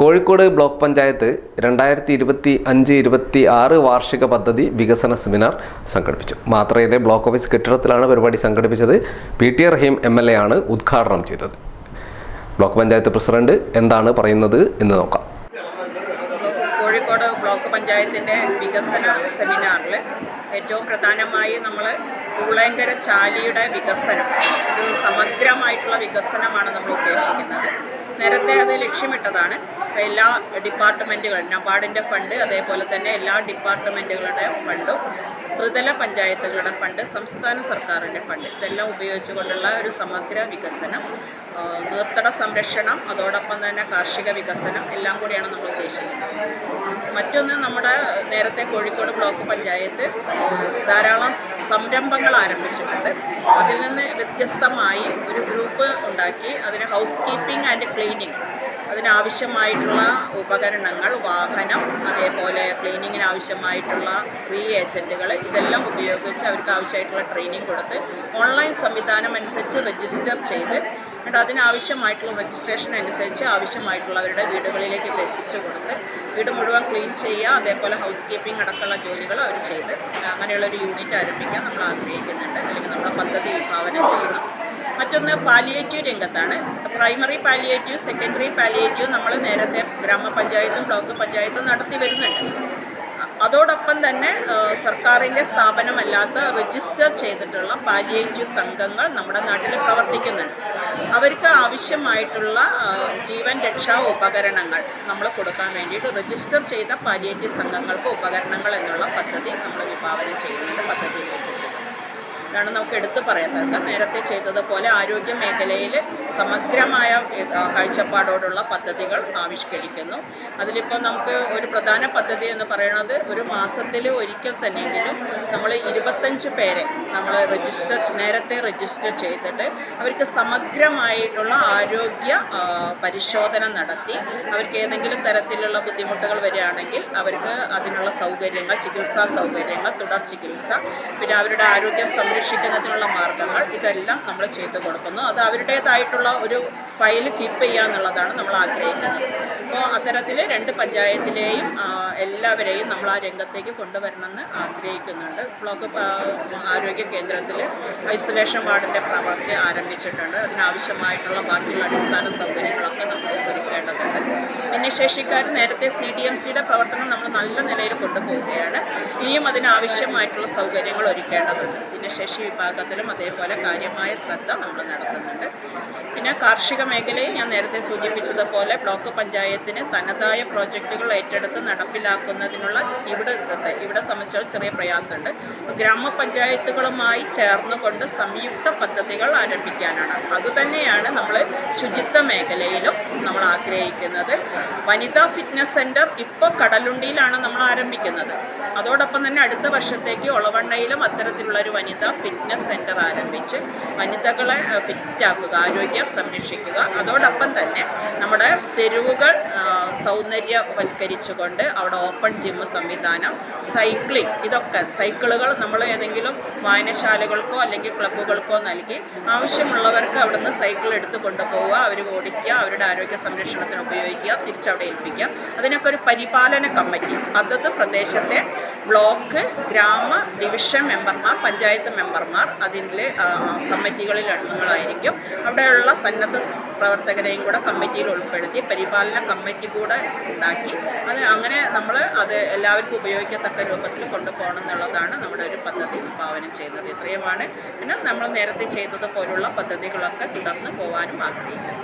Kozhikode block panchayat രണ്ടായിരത്തി ഇരുപത്തി അഞ്ച് ഇരുപത്തി ആറ് വാർഷിക പദ്ധതി വികസന സെമിനാർ സംഘടിപ്പിച്ചു. മാത്രയിലെ ബ്ലോക്ക് ഓഫീസ് കെട്ടിടത്തിലാണ് പരിപാടി സംഘടിപ്പിച്ചത്. P T Rahim M L A ആണ് ഉദ്ഘാടനം ചെയ്തത്. ബ്ലോക്ക് പഞ്ചായത്ത് പ്രസിഡന്റ് എന്താണ് പറയുന്നത് എന്ന് നോക്കാം. കോഴിക്കോട് ബ്ലോക്ക് പഞ്ചായത്തിന്റെ വികസന സെമിനാറിൽ ഏറ്റവും പ്രധാനമായി നമ്മൾ ഉളയങ്കര ചാലിയുടെ വികസനം ഒരു സമഗ്രമായിട്ടുള്ള വികസനമാണ് നമ്മൾ ഉദ്ദേശിക്കുന്നത്. നേരത്തെ അത് ലക്ഷ്യമിട്ടതാണ്. എല്ലാ ഡിപ്പാർട്ട്മെന്റുകളും നബാർഡിന്റെ ഫണ്ട് അതേപോലെ തന്നെ എല്ലാ ഡിപ്പാർട്ട്മെന്റുകളുടെ ഫണ്ടും ത്രിതല പഞ്ചായത്തുകളുടെ ഫണ്ട് സംസ്ഥാന സർക്കാരിന്റെ ഫണ്ട് ഇതെല്ലാം ഉപയോഗിച്ചുകൊണ്ടുള്ള ഒരു സമഗ്ര വികസനം നീർത്തട സംരക്ഷണം അതോടൊപ്പം തന്നെ കാർഷിക വികസനം എല്ലാം കൂടിയാണ് നമ്മൾ ഉദ്ദേശിക്കുന്നത്. മറ്റൊന്ന് നമ്മുടെ നേരത്തെ കോഴിക്കോട് ബ്ലോക്ക് പഞ്ചായത്ത് ധാരാളം സംരംഭങ്ങൾ ആരംഭിച്ചിട്ടുണ്ട്. അതിൽ നിന്ന് വ്യത്യസ്തമായി ഒരു ഗ്രൂപ്പ് ഉണ്ടാക്കി അതിന് ഹൗസ് കീപ്പിംഗ് ആൻഡ് ക്ലീനിങ് അതിനാവശ്യമായിട്ടുള്ള ഉപകരണങ്ങൾ വാഹനം അതേപോലെ ക്ലീനിങ്ങിന് ആവശ്യമായിട്ടുള്ള ഫ്രീ ഏജന്റുകൾ ഇതെല്ലാം ഉപയോഗിച്ച് അവർക്ക് ആവശ്യമായിട്ടുള്ള ട്രെയിനിങ് കൊടുത്ത് ഓൺലൈൻ സംവിധാനം അനുസരിച്ച് രജിസ്റ്റർ ചെയ്ത് എന്നിട്ട് അതിനാവശ്യമായിട്ടുള്ള രജിസ്ട്രേഷൻ അനുസരിച്ച് ആവശ്യമായിട്ടുള്ളവരുടെ വീടുകളിലേക്ക് എത്തിച്ചു കൊടുത്ത് വീട് മുഴുവൻ ക്ലീൻ ചെയ്യുക അതേപോലെ ഹൗസ് കീപ്പിംഗ് അടക്കമുള്ള ജോലികൾ അവർ ചെയ്ത്. അങ്ങനെയുള്ളൊരു യൂണിറ്റ് ആരംഭിക്കാൻ നമ്മൾ ആഗ്രഹിക്കുന്നുണ്ട്. അല്ലെങ്കിൽ നമ്മുടെ പദ്ധതി വിഭാവനം ചെയ്യുന്നു മറ്റൊന്ന് പാലിയേറ്റീവ് രംഗത്താണ്. പ്രൈമറി പാലിയേറ്റീവ് സെക്കൻഡറി പാലിയേറ്റീവ് നമ്മൾ നേരത്തെ ഗ്രാമപഞ്ചായത്തും ബ്ലോക്ക് പഞ്ചായത്തും നടത്തി വരുന്നുണ്ട്. അതോടൊപ്പം തന്നെ സർക്കാരിന്റെ സ്ഥാപനമല്ലാത്ത രജിസ്റ്റർ ചെയ്തിട്ടുള്ള പാലിയേറ്റീവ് സംഘങ്ങൾ നമ്മുടെ നാട്ടിൽ പ്രവർത്തിക്കുന്നുണ്ട്. അവർക്ക് ആവശ്യമായിട്ടുള്ള ജീവൻ രക്ഷാ ഉപകരണങ്ങൾ നമ്മൾ കൊടുക്കാൻ വേണ്ടിയിട്ട് രജിസ്റ്റർ ചെയ്ത പാലിയേറ്റീവ് സംഘങ്ങൾക്ക് ഉപകരണങ്ങൾ എന്നുള്ള പദ്ധതി നമ്മൾ വിഭാവനം ചെയ്യുന്നുണ്ട് പദ്ധതിയിൽ വെച്ചിട്ടുണ്ട്. ഇതാണ് നമുക്ക് എടുത്തു പറയുന്നത്. നേരത്തെ ചെയ്തതുപോലെ ആരോഗ്യ മേഖലയിൽ സമഗ്രമായ കാഴ്ചപ്പാടോടുള്ള പദ്ധതികൾ ആവിഷ്കരിക്കുന്നു. അതിലിപ്പോൾ നമുക്ക് ഒരു പ്രധാന പദ്ധതി എന്ന് പറയുന്നത് ഒരു മാസത്തിൽ ഒരിക്കൽ തന്നെയെങ്കിലും നമ്മൾ ഇരുപത്തഞ്ച് പേരെ നമ്മൾ രജിസ്റ്റർ നേരത്തെ രജിസ്റ്റർ ചെയ്തിട്ട് അവർക്ക് സമഗ്രമായിട്ടുള്ള ആരോഗ്യ പരിശോധന നടത്തി അവർക്ക് ഏതെങ്കിലും തരത്തിലുള്ള ബുദ്ധിമുട്ടുകൾ വരികയാണെങ്കിൽ അവർക്ക് അതിനുള്ള സൗകര്യങ്ങൾ ചികിത്സാ സൗകര്യങ്ങൾ തുടർ ചികിത്സ പിന്നെ അവരുടെ ആരോഗ്യം സംരക്ഷിക്കുന്നതിനുള്ള മാർഗങ്ങൾ ഇതെല്ലാം നമ്മൾ ചെയ്തു കൊടുക്കുന്നു. അത് അവരുടേതായിട്ടുള്ള ഒരു ഫയൽ കീപ്പ് ചെയ്യുക എന്നുള്ളതാണ് നമ്മൾ ആഗ്രഹിക്കുന്നത്. അപ്പോൾ അത്തരത്തിൽ രണ്ട് പഞ്ചായത്തിലെയും എല്ലാവരെയും നമ്മൾ ആ രംഗത്തേക്ക് കൊണ്ടുവരണമെന്ന് ആഗ്രഹിക്കുന്നുണ്ട്. ബ്ലോക്ക് ആരോഗ്യ കേന്ദ്രത്തിൽ ഐസൊലേഷൻ വാർഡിന്റെ പ്രവൃത്തി ആരംഭിച്ചിട്ടുണ്ട്. അതിനാവശ്യമായിട്ടുള്ള ബാക്കിയുള്ള അടിസ്ഥാന സൗകര്യങ്ങളൊക്കെ നമ്മൾ ഒരുക്കേണ്ടതുണ്ട്. ഭിന്നശേഷിക്കാർ നേരത്തെ സി ഡി എം സിയുടെ പ്രവർത്തനം നമ്മൾ നല്ല നിലയിൽ കൊണ്ടുപോവുകയാണ്. ഇനിയും അതിനാവശ്യമായിട്ടുള്ള സൗകര്യങ്ങൾ ഒരുക്കേണ്ടതുണ്ട്. ഭിന്നശേഷി വിഭാഗത്തിലും അതേപോലെ കാര്യമായ ശ്രദ്ധ നമ്മൾ നടത്തുന്നുണ്ട്. പിന്നെ കാർഷിക മേഖലയിൽ ഞാൻ നേരത്തെ സൂചിപ്പിച്ചതുപോലെ ബ്ലോക്ക് പഞ്ചായത്തിന് തനതായ പ്രോജക്റ്റുകൾ ഏറ്റെടുത്ത് നടപ്പിലാക്കുന്നതിനുള്ള ഇവിടെ ഇവിടെ സംബന്ധിച്ചാൽ ചെറിയ പ്രയാസമുണ്ട്. ഗ്രാമപഞ്ചായത്തുകളുമായി ചേർന്നുകൊണ്ട് സംയുക്ത പദ്ധതികൾ ആരംഭിക്കാനാണ്. അതുതന്നെയാണ് നമ്മൾ ശുചിത്വ മേഖലയിലും നമ്മൾ ആഗ്രഹിക്കുന്നത്. വനിതാ ഫിറ്റ്നസ് സെന്റർ ഇപ്പോൾ കടലുണ്ടിയിലാണ് നമ്മൾ ആരംഭിക്കുന്നത്. അതോടൊപ്പം തന്നെ അടുത്ത വർഷത്തേക്ക് ഒളവണ്ണയിലും അത്തരത്തിലുള്ള ഒരു വനിതാ ഫിറ്റ്നസ് സെന്റർ ആരംഭിച്ച് വനിതകളെ ഫിറ്റാക്കുക ആരോഗ്യം സംരക്ഷിക്കുക. അതോടൊപ്പം തന്നെ നമ്മുടെ തെരുവുകൾ സൗന്ദര്യവൽക്കരിച്ചുകൊണ്ട് അവിടെ ഓപ്പൺ ജിം സംവിധാനം സൈക്ലിംഗ് ഇതൊക്കെ സൈക്കിളുകൾ നമ്മൾ ഏതെങ്കിലും വായനശാലകൾക്കോ അല്ലെങ്കിൽ ക്ലബ്ബുകൾക്കോ നൽകി ആവശ്യമുള്ളവർക്ക് അവിടുന്ന് സൈക്കിൾ എടുത്ത് കൊണ്ടുപോവുക അവർ ഓടിക്കുക അവരുടെ ആരോഗ്യ സംരക്ഷണത്തിന് ഉപയോഗിക്കുക തിരിച്ചവിടെ ഏൽപ്പിക്കുക. അതിനൊക്കെ ഒരു പരിപാലന കമ്മിറ്റി. അതത് പ്രദേശത്തെ ബ്ലോക്ക് ഗ്രാമ ഡിവിഷൻ മെമ്പർമാർ പഞ്ചായത്ത് മെമ്പർമാർ അതിന്റെ കമ്മിറ്റികളിൽ അംഗങ്ങളായിരിക്കും. അവിടെയുള്ള സന്നദ്ധ പ്രവർത്തകരെയും കൂടെ കമ്മിറ്റിയിൽ ഉൾപ്പെടുത്തി പരിപാലന കമ്മിറ്റി കൂടെ ഉണ്ടാക്കി. അത് അങ്ങനെ നമ്മൾ അത് എല്ലാവർക്കും ഉപയോഗിക്കത്തക്ക രൂപത്തിൽ കൊണ്ടുപോകണം എന്നുള്ളതാണ് നമ്മുടെ ഒരു പദ്ധതി വിഭാവനം ചെയ്യുന്നത്. ഇത്രയുമാണ്. പിന്നെ നമ്മൾ നേരത്തെ ചെയ്തതുപോലുള്ള പദ്ധതികളൊക്കെ തുടർന്ന് പോകാനും ആഗ്രഹിക്കുന്നു.